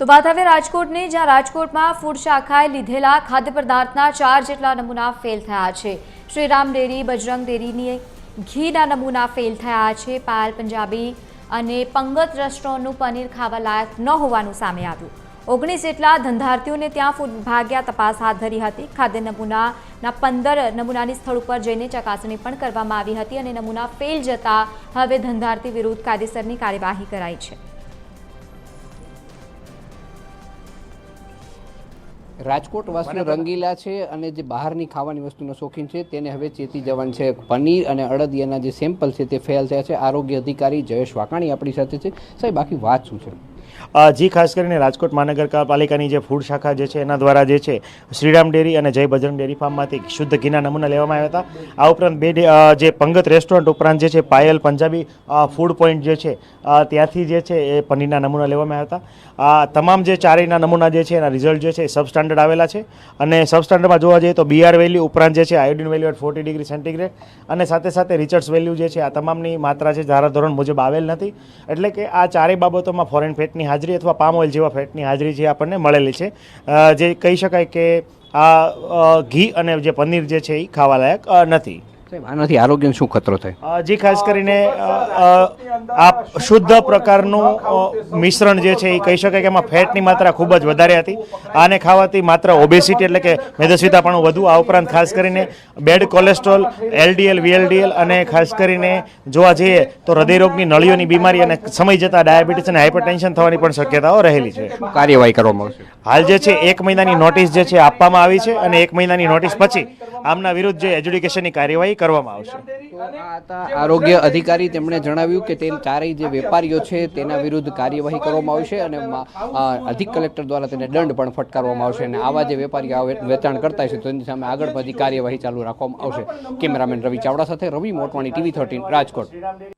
તો વાત હવે રાજકોટની, જ્યાં રાજકોટમાં ફૂડ શાખાએ લીધેલા ખાદ્ય પદાર્થના ચાર જેટલા નમૂના ફેલ થયા છે. શ્રીરામ ડેરી, બજરંગ ડેરીની ઘીના નમૂના ફેલ થયા છે. પાયલ પંજાબી અને પંગત રેસ્ટોરન્ટનું પનીર ખાવા લાયક ન હોવાનું સામે આવ્યું. ઓગણીસ જેટલા ધંધાર્થીઓને ત્યાં ફૂડ વિભાગે તપાસ હાથ ધરી હતી. ખાદ્ય નમૂનાના પંદર નમૂનાની સ્થળ ઉપર જઈને ચકાસણી પણ કરવામાં આવી હતી અને નમૂના ફેલ જતા હવે ધંધાર્થી વિરુદ્ધ કાયદેસરની કાર્યવાહી કરાઈ છે. રાજકોટ વાસીઓ રંગીલા છે અને જે બહારની ખાવાની વસ્તુનો શોખીન છે તેને હવે ચેતી જવાનું છે પનીર અને અડદિયાના જે સેમ્પલ છે તે ફેલ થયા છે. આરોગ્ય અધિકારી જયેશ વાકાણી આપણી સાથે છે. સાહેબ બાકી વાત શું છે? જી ખાસ કરીને રાજકોટ મહાનગરપાલિકાની જે ફૂડ શાખા જે છે, એના દ્વારા જે છે, શ્રીરામ ડેરી અને જય બજરંગ ડેરી ફાર્મમાંથી શુદ્ધ ઘીના નમૂના લેવામાં આવ્યા હતા. આ ઉપરાંત બે જે પંગત રેસ્ટોરન્ટ ઉપરાંત જે છે, પાયલ પંજાબી ફૂડ પોઈન્ટ જે છે ત્યાંથી જે છે, એ પનીરના નમૂના લેવામાં આવ્યા હતા. આ તમામ જે ચારેયના નમૂના જે છે, એના રિઝલ્ટ જે છે સબ સ્ટાન્ડર્ડ આવેલા છે અને સબ સ્ટાન્ડર્ડમાં જોવા જઈએ તો બીઆર વેલ્યુ ઉપરાંત જે છે, iodine value at forty degree centigrade અને સાથે સાથે રિચર્ડ્સ વેલ્યુ જે છે, આ તમામની માત્રા છે ધારાધોરણ મુજબ આવેલ નથી. એટલે કે આ ચારેય બાબતોમાં ફોરેન ફેટની હાજરી અથવા પામ ઓઇલ જેવા ફેટની હાજરી જે આપણને મળેલી છે. જે કહી શકાય કે આ ઘી અને જે પનીર જે છે એ ખાવાલાયક નથી. આનાથી આરોગ્યને શું ખતરો થાય? જે ખાસ કરીને આ શુદ્ધ પ્રકારનું મિશ્રણ જે છે એ કહી શકાય કે એમાં ફેટની માત્રા ખૂબ જ વધારે હતી. આને ખાવાથી માત્ર ઓબેસિટી એટલે કે મેદસ્વીતાપણું વધુ. આ ઉપરાંત ખાસ કરીને બેડ કોલેસ્ટ્રોલ એલડીએલ વીએલડીએલ અને ખાસ કરીને જોવા જઈએ તો હૃદયરોગની નળીઓની બીમારી અને સમય જતાં ડાયાબિટીસ અને હાઇપરટેન્શન થવાની પણ શક્યતાઓ રહેલી છે. કાર્યવાહી કરવામાં આવશે. હાલ જે છે એક મહિનાની નોટિસ જે છે આપવામાં આવી છે અને એક મહિનાની નોટિસ પછી આમના વિરુદ્ધ જે એજ્યુડિકેશનની કાર્યવાહી કરવામાં આવશે. આરોગ્ય અધિકારી તેમણે જણાવ્યું કે તે ચારેય જે વેપારીઓ છે તેના વિરુદ્ધ કાર્યવાહી કરવામાં આવશે અને અધિક કલેક્ટર દ્વારા તેને દંડ પણ ફટકારવામાં આવશે અને આવા જે વેપારીઓ વેચાણ કરતા છે તેની સામે આગળ બધી કાર્યવાહી ચાલુ રાખવામાં આવશે. કેમેરામેન રવિ ચાવડા સાથે રવિ મોટવાણી ટીવી થર્ટીન રાજકોટ.